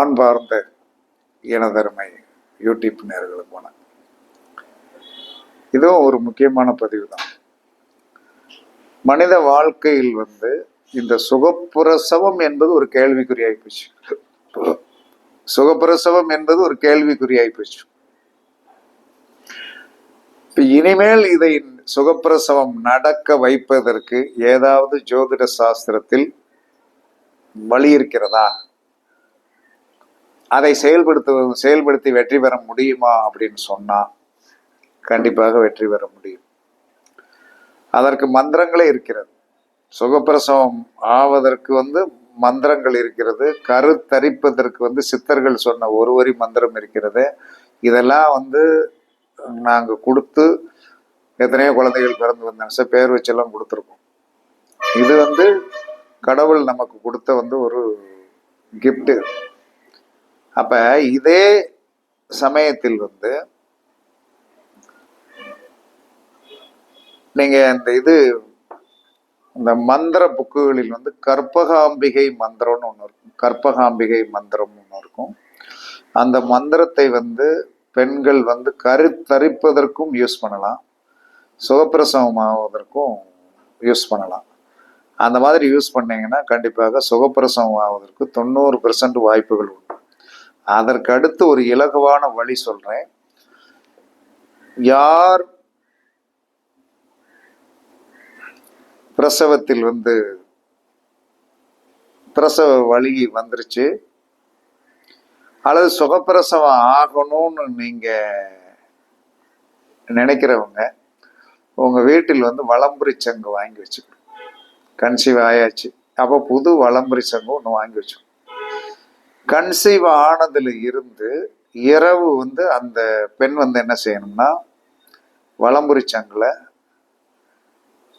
அன்பார்ந்த எனதருமை யூடியூப் நேர்களுக்கு வணக்கம். இதுவும் ஒரு முக்கியமான பதிவு தான் மனித வாழ்க்கையில் வந்து இந்த சுகப்பிரசவம் என்பது ஒரு கேள்விக்குறியாகி போச்சு. சுகப்பிரசவம் என்பது ஒரு கேள்விக்குறியாகி போச்சு. இனிமேல் இதை சுகப்பிரசவம் நடக்க வைப்பதற்கு ஏதாவது ஜோதிட சாஸ்திரத்தில் வழி இருக்கிறதா? அதை செயல்படுத்த செயல்படுத்தி வெற்றி பெற முடியுமா அப்படின்னு சொன்னால் கண்டிப்பாக வெற்றி பெற முடியும். அதற்கு மந்திரங்களே இருக்கிறது. சுகப்பிரசவம் ஆவதற்கு வந்து மந்திரங்கள் இருக்கிறது. கருத்தரிப்பதற்கு வந்து சித்தர்கள் சொன்ன ஒரு வரி மந்திரம் இருக்கிறது. இதெல்லாம் வந்து நாங்கள் கொடுத்து எத்தனையோ குழந்தைகள் பிறந்து வந்தாங்க. சார் பேர் வச்செல்லாம் கொடுத்துருக்கோம். இது வந்து கடவுள் நமக்கு கொடுத்த வந்து ஒரு கிஃப்ட்டு அப்ப இதே சமயத்தில் வந்து நீங்க இந்த இது இந்த மந்திர புக்குகளில் வந்து கற்பகாம்பிகை மந்திரம்னு ஒன்று இருக்கும். கற்பகாம்பிகை மந்திரம்னு ஒன்று இருக்கும். அந்த மந்திரத்தை வந்து பெண்கள் வந்து கருத்தரிப்பதற்கும் யூஸ் பண்ணலாம். சுகப்பிரசவம் ஆவதற்கும் யூஸ் பண்ணலாம். அந்த மாதிரி யூஸ் பண்ணீங்கன்னா கண்டிப்பாக சுகப்பிரசவம் ஆவதற்கு தொண்ணூறு பெர்சன்ட் வாய்ப்புகள் உண்டு. அதற்கு அடுத்து ஒரு இலகுவான வழி சொல்றேன். யார் பிரசவத்தில் வந்து பிரசவ வழி வந்துருச்சு? அல்லது சுகப்பிரசவம் ஆகணும்னு நீங்க நினைக்கிறவங்க உங்க வீட்டில் வந்து வளம்புரி சங்கு வாங்கி வச்சுக்கணும். கன்சீவ் ஆயாச்சு. அப்போ புது வளம்புரி சங்கு ஒன்று வாங்கி வச்சுக்கணும். கன்சீவ் ஆனதுல இருந்து இரவு வந்து அந்த பெண் வந்து என்ன செய்யணும்னா வளம்புரி சங்கில்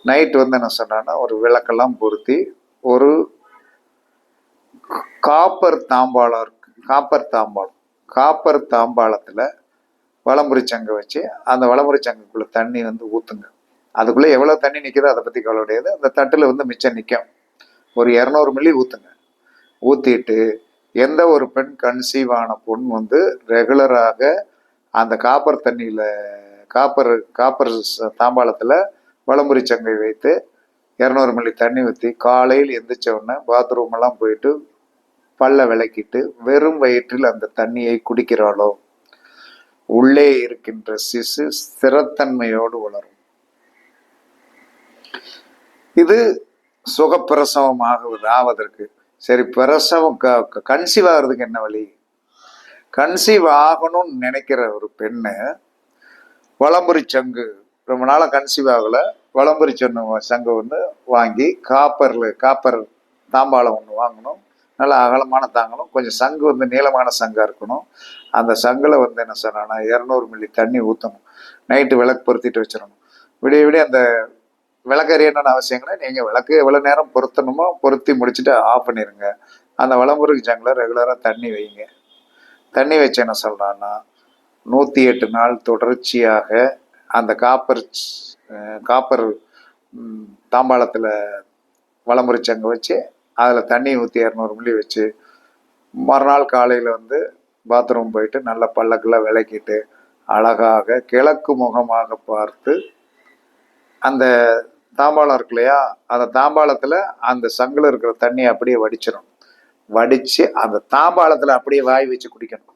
நைட் வந்து என்ன சொன்னான்னா ஒரு விளக்கெல்லாம் பொருத்தி ஒரு காப்பர் தாம்பாளம் இருக்கு காப்பர் தாம்பாளம் காப்பர் தாம்பாளத்தில் வளம்புரி சங்கை வச்சு அந்த வளம்புரி சங்குக்குள்ளே தண்ணி வந்து ஊற்றுங்க அதுக்குள்ளே எவ்வளோ தண்ணி நிற்குதோ அதை பற்றி கவலை கிடையாது. அந்த தட்டில் வந்து மிச்சம் நிற்கும் ஒரு இரநூறு மில்லி ஊற்றுங்க ஊற்றிட்டு எந்த ஒரு பெண் கன்சீவ் ஆன பொண் வந்து ரெகுலராக அந்த காப்பர் தண்ணியில் காப்பர் காப்பர் தாம்பாளத்தில் வளம்புரி சங்கை வைத்து இரநூறு மில்லி தண்ணி ஊற்றி காலையில் எந்திரிச்ச உடனே பாத்ரூம் எல்லாம் போயிட்டு பல்ல விளக்கிட்டு வெறும் வயிற்றில் அந்த தண்ணியை குடிக்கிறாளோ? உள்ளே இருக்கின்ற சிசு ஸ்திரத்தன்மையோடு வளரும். இது சுகப்பிரசவம் ஆகுவது ஆவதற்கு சரி பிரசவம் கன்சீவ் ஆகிறதுக்கு என்ன வழி? கன்சீவ் ஆகணும்னு நினைக்கிற ஒரு பெண்ணு வளம்புரி சங்கு ரொம்ப நாளாக கன்சீவ் ஆகலை. வளம்புரி சொன்ன சங்கு ஒன்று வாங்கி காப்பரில் காப்பர் தாம்பாளம் ஒன்று வாங்கணும். நல்லா அகலமான தாங்கணும். கொஞ்சம் சங்கு வந்து நீளமான சங்காக இருக்கணும். அந்த சங்கில் வந்து என்ன சொன்னா இரநூறு மில்லி தண்ணி ஊற்றணும் நைட்டு விளக்கு பொருத்திட்டு வச்சிடணும். விடிய விடிய அந்த விளக்கறி என்னென்ன அவசியங்களை நீங்கள் விளக்கு எவ்வளோ நேரம் பொருத்தணுமோ பொருத்தி முடிச்சுட்டு ஆஃப் பண்ணிடுங்க அந்த வளம்புருக்கு ஜங்கில் ரெகுலராக தண்ணி வைங்க. தண்ணி வச்சு என்ன சொல்கிறான்னா நூற்றி எட்டு நாள் தொடர்ச்சியாக அந்த காப்பர் காப்பர் தாம்பாளத்தில் வளமுறை சங்கு வச்சு அதில் தண்ணி ஊற்றி இரநூறு மில்லி வச்சு மறுநாள் காலையில் வந்து பாத்ரூம் போயிட்டு நல்ல பல்லக்கெல்லாம் விளக்கிட்டு அழகாக கிழக்கு முகமாக பார்த்து அந்த தாம்பாளம் இருக்கு இல்லையா? அந்த தாம்பாளத்தில் அந்த சங்கில் இருக்கிற தண்ணியை அப்படியே வடிச்சிடும் வடித்து அந்த தாம்பாளத்தில் அப்படியே வாய் வச்சு குடிக்கணும்.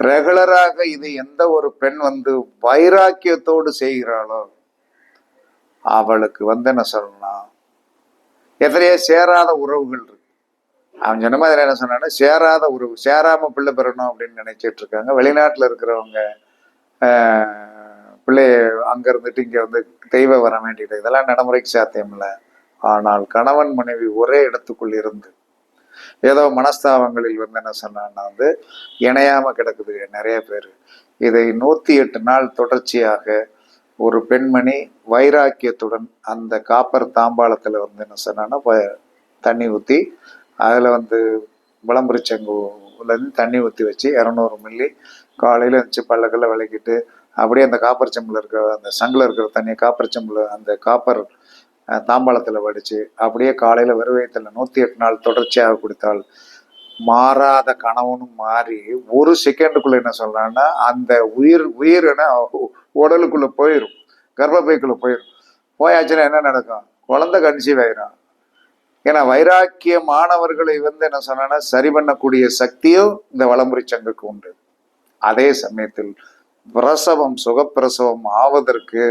ரெகுலராக இது எந்த ஒரு பெண் வந்து வைராக்கியத்தோடு செய்கிறாளோ அவளுக்கு வந்து என்ன சொல்லணும்னா எத்தனையோ சேராத உறவுகள் இருக்கு. அவன் சொன்ன மாதிரி என்ன சொன்னான்னா சேராத உறவு சேராம பிள்ளை பெறணும் அப்படின்னு நினைச்சிட்டு இருக்காங்க. வெளிநாட்டில் இருக்கிறவங்க பிள்ளைய அங்கே இருந்துட்டு இங்கே வந்து தெய்வம் வர வேண்டியது இதெல்லாம் நடைமுறைக்கு சாத்தியம் இல்லை ஆனால் கணவன் மனைவி ஒரே இடத்துக்குள் இருந்து ஏதோ மனஸ்தாபங்களில் வந்து என்ன சொன்னான்னா வந்து இணையாம கிடக்குது நிறைய பேர். இதை நூற்றி எட்டு நாள் தொடர்ச்சியாக ஒரு பெண்மணி வைராக்கியத்துடன் அந்த காப்பர் தாம்பாளத்தில் வந்து என்ன சொன்னான்னா தண்ணி ஊற்றி அதில் வந்து விளம்பரிச்சங்குலேருந்து தண்ணி ஊற்றி வச்சு இரநூறு மில்லி காலையில் இருந்துச்சு பல்லக்கல்ல விளக்கிட்டு அப்படியே அந்த காப்பர் செம்பில் இருக்கிற அந்த சங்கில் இருக்கிற தண்ணியை காப்பர் செம்பில் அந்த காப்பர் தாம்பாளத்தில் வடித்து அப்படியே காலையில் வெறுவயத்தில் நூற்றி எட்டு நாள் தொடர்ச்சியாக கொடுத்தால் மாறாத கணவனும் மாறி ஒரு செகண்டுக்குள்ள என்ன சொல்றான்னா அந்த உயிர் உயிரின உடலுக்குள்ள போயிடும் கர்ப்பப்பைக்குள்ள போயிடும் போயாச்சுன்னா என்ன நடக்கும்? குழந்தை கன்சீவ் ஆயிரும் ஏன்னா வைராக்கிய மாணவர்களை வந்து என்ன சொன்னா சரி பண்ணக்கூடிய சக்தியும் இந்த வளமுறை சங்குக்கு உண்டு. அதே சமயத்தில் பிரசவம் சுகப்பிரசவம் ஆவதற்கு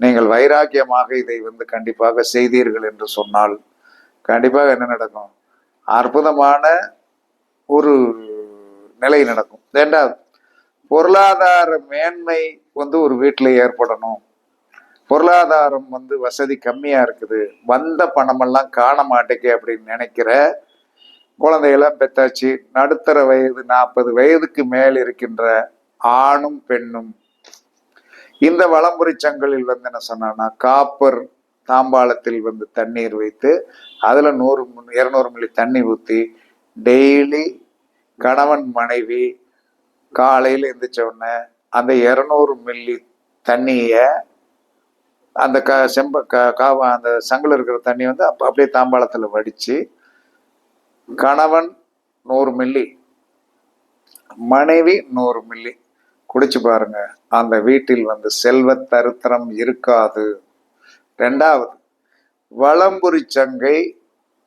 நீங்கள் வைராக்கியமாக இதை வந்து கண்டிப்பாக செய்தீர்கள் என்று சொன்னால் கண்டிப்பாக என்ன நடக்கும்? அற்புதமான ஒரு நிலை நடக்கும். ரெண்டாவது பொருளாதார மேன்மை வந்து ஒரு வீட்டில் ஏற்படணும். பொருளாதாரம் வந்து வசதி கம்மியாக இருக்குது. வந்த பணமெல்லாம் காண மாட்டேங்க அப்படின்னு நினைக்கிற குழந்தையெல்லாம் பெத்தாச்சு. நடுத்தர வயது நாற்பது வயதுக்கு மேல் இருக்கின்ற ஆணும் பெண்ணும். இந்த வளம்புரி சங்கலில் வந்து என்ன சொன்னான்னா காப்பர் தாம்பாளத்தில் வந்து தண்ணீர் வைத்து அதுல நூறு இருநூறு மில்லி தண்ணி ஊற்றி டெய்லி கணவன் மனைவி காலையில் எந்திரிச்ச உடனே அந்த இரநூறு மில்லி தண்ணியை அந்த க செம்ப க காவா அந்த சங்கில் இருக்கிற தண்ணி வந்து அப்போ அப்படியே தாம்பாளத்தில் வடித்து கணவன் நூறு மில்லி மனைவி நூறு மில்லி குடிச்சு பாருங்க. அந்த வீட்டில் வந்து செல்வ தருத்திரம் இருக்காது. ரெண்டாவது வளம்புரி சங்கை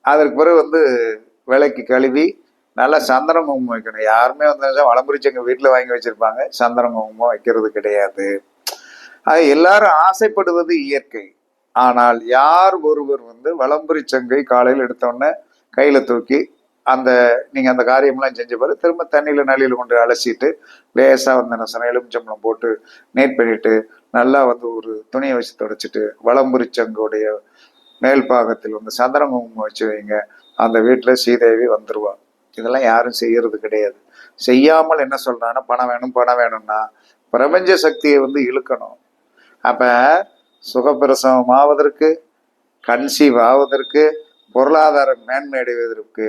அதற்கு பிறகு வந்து விலைக்கு கழுவி நல்லா சந்தன குங்குமம் வைக்கணும். யாருமே வந்து வளம்புரி சங்கை வீட்டில் வாங்கி வச்சுருப்பாங்க. சந்தன குங்குமம் வைக்கிறது கிடையாது. அது எல்லாரும் ஆசைப்படுவது இயற்கை. ஆனால் யார் ஒருவர் வந்து வளம்புரி சங்கை காலையில் எடுத்தோடனே கையில் தூக்கி அந்த நீங்கள் அந்த காரியம்லாம் செஞ்ச பிறகு திரும்ப தண்ணியில் நளியில் கொண்டு அலசிட்டு லேசாக வந்து என்ன சொன்ன எலுமிச்சம்பளம் போட்டு நேட் பண்ணிட்டு நல்லா வந்து ஒரு துணியை வச்சு தொடச்சிட்டு வளம்புரிச்சங்குடைய மேல் பாகத்தில் வந்து சந்திரன் குங்குமம் வச்சு வைங்க. அந்த வீட்டில் சீதேவி வந்துடுவாள் இதெல்லாம் யாரும் செய்யறது கிடையாது. செய்யாமல் என்ன சொல்கிறான்னா பணம் வேணும் பணம் வேணும்னா பிரபஞ்ச சக்தியை வந்து இழுக்கணும். அப்போ சுகப்பிரசவம் ஆவதற்கு கன்சீவ் ஆவதற்கு பொருளாதார மேன்மை அடைவதற்கு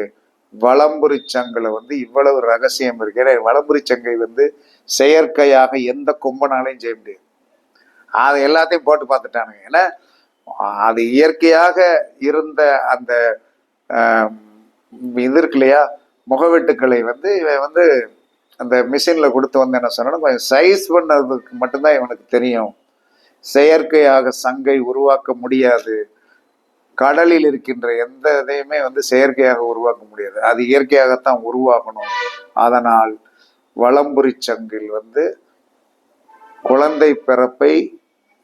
வளம்புரி சங்கில் வந்து இவ்வளவு ரகசியம் இருக்கு. ஏன்னா வளம்புரி சங்கை வந்து செயற்கையாக எந்த கொம்பனாலையும் செய்ய முடியாது. அதை எல்லாத்தையும் போட்டு பார்த்துட்டானுங்க. ஏன்னா அது இயற்கையாக இருந்த அந்த இது இருக்கு இல்லையா? முகவெட்டுக்களை வந்து இவன் வந்து அந்த மிஷினில் கொடுத்து வந்து என்ன சொன்னா கொஞ்சம் சைஸ் பண்ணதுக்கு மட்டும்தான் இவனுக்கு தெரியும். செயற்கையாக சங்கை உருவாக்க முடியாது. கடலில் இருக்கின்ற எந்த இதையுமே வந்து செயற்கையாக உருவாக்க முடியாது. அது இயற்கையாகத்தான் உருவாக்கணும் அதனால் வளம்புரி சங்கில் வந்து குழந்தை பிறப்பை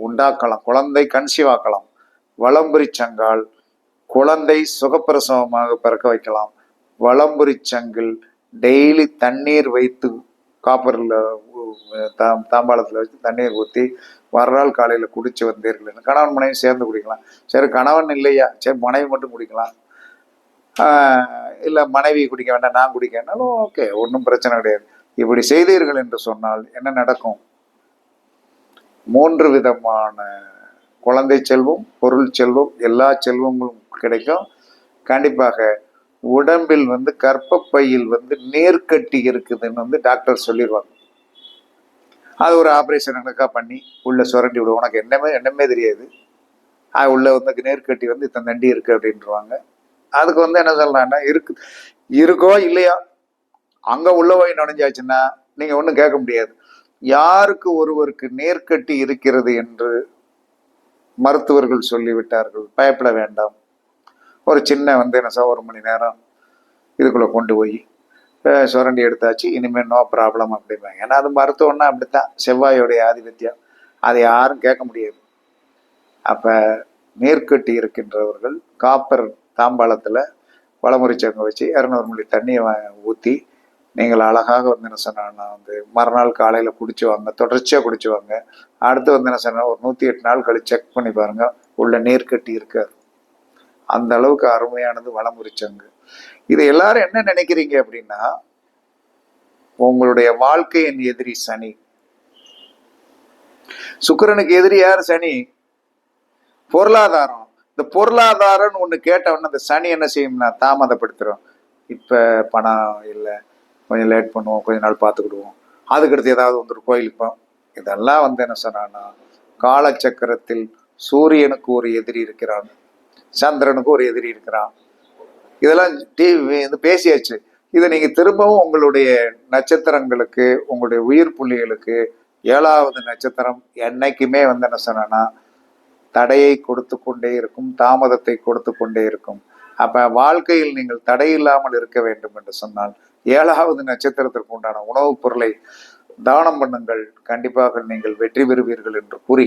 உண்டாக்கலாம். குழந்தை கன்சீவாக்கலாம். வளம்புரி சங்கால் குழந்தை சுகப்பிரசவமாக பிறக்க வைக்கலாம். வளம்புரி சங்கில் டெய்லி தண்ணீர் வைத்து காப்பரில் தாம் தாம்பாளத்தில் வச்சு தண்ணீர் ஊற்றி மறுநாள் காலையில் குடிச்சு வந்தீர்கள் கணவன் மனைவி சேர்ந்து குடிக்கலாம். சரி கணவன் இல்லையா? சரி மனைவி மட்டும் குடிக்கலாம். இல்லை மனைவி குடிக்க வேண்டாம் நான் குடிக்க ஓகே ஒன்றும் பிரச்சனை கிடையாது. இப்படி செய்தீர்கள் என்று சொன்னால் என்ன நடக்கும்? மூன்று விதமான குழந்தை செல்வம் பொருள் செல்வம் எல்லா செல்வங்களும் கிடைக்கும். கண்டிப்பாக உடம்பில் வந்து கர்ப்பப்பையில் வந்து நீர்க்கட்டி இருக்குதுன்னு வந்து டாக்டர் சொல்லிடுவாங்க. அது ஒரு ஆப்ரேஷன் கணக்காக பண்ணி உள்ளே சுரண்டி விடுவோம். உனக்கு என்னமே என்னமே தெரியாது. அது உள்ளே வந்து நேர்கட்டி வந்து இத்தனை தண்டி இருக்கு அப்படின்றவாங்க. அதுக்கு வந்து என்ன சொல்லலாம்னா இருக்கு இருக்கோ இல்லையா அங்கே உள்ள போய் நுழைஞ்சாச்சுன்னா நீங்கள் ஒன்றும் கேட்க முடியாது. யாருக்கு ஒருவருக்கு நேர்கட்டி இருக்கிறது என்று மருத்துவர்கள் சொல்லிவிட்டார்கள் பயப்பட வேண்டாம். ஒரு சின்ன வந்து என்ன சார் ஒரு மணி நேரம் இதுக்குள்ளே கொண்டு போய் சுரண்டி எடுத்தாச்சு இனிமேல் நோ ப்ராப்ளம் அப்படிம்பாங்க. ஏன்னா அது மருத்துவம்னா அப்படித்தான். செவ்வாயோடைய ஆதிபத்தியம். அதை யாரும் கேட்க முடியாது. அப்போ நீர்க்கட்டி இருக்கின்றவர்கள் காப்பர் தாம்பாளத்தில் வளமுறை வச்சு இரநூறு மில்லி தண்ணியை ஊற்றி நீங்கள் அழகாக வந்து என்ன சொன்னா வந்து மறுநாள் காலையில் குடிச்சுவாங்க தொடர்ச்சியாக குடிச்சுவாங்க அடுத்து வந்து என்ன சொன்னால் ஒரு நூற்றி எட்டு நாள் கழிச்சு செக் பண்ணி பாருங்கள் உள்ள நீர்க்கட்டி இருக்காது. அந்த அளவுக்கு அருமையானது வளமுறை சங்கு. இது எல்லாரும் என்ன நினைக்கிறீங்க அப்படின்னா உங்களுடைய வாழ்க்கையின் எதிரி சனி. சுக்கிரனுக்கு எதிரி யார் சனி? பொருளாதாரம். இந்த பொருளாதாரம்னு ஒன்று கேட்ட அந்த சனி என்ன செய்யும்னா தாமதப்படுத்துகிறோம் இப்போ பணம் இல்லை. கொஞ்சம் லேட் பண்ணுவோம். கொஞ்ச நாள் பார்த்துக்கிடுவோம். அதுக்கடுத்து ஏதாவது வந்து ஒரு கோயிலுக்கு போவோம். இதெல்லாம் வந்து என்ன சொன்னான்னா காலச்சக்கரத்தில் சூரியனுக்கு ஒரு எதிரி இருக்கிறான். சந்திரனுக்கு ஒரு எதிரி இருக்கிறான். இதெல்லாம் டிவி வந்து பேசியாச்சு. இதை நீங்க திரும்பவும் உங்களுடைய நட்சத்திரங்களுக்கு உங்களுடைய உயிர் புள்ளிகளுக்கு ஏழாவது நட்சத்திரம் என்னைக்குமே வந்து என்ன சொன்னேன்னா தடையை கொடுத்து கொண்டே இருக்கும் தாமதத்தை கொடுத்து கொண்டே இருக்கும். அப்ப வாழ்க்கையில் நீங்கள் தடை இல்லாமல் இருக்க வேண்டும் என்று சொன்னால் ஏழாவது நட்சத்திரத்திற்கு உண்டான உணவுப் பொருளை தானம் பண்ணுங்கள். கண்டிப்பாக நீங்கள் வெற்றி பெறுவீர்கள் என்று கூறி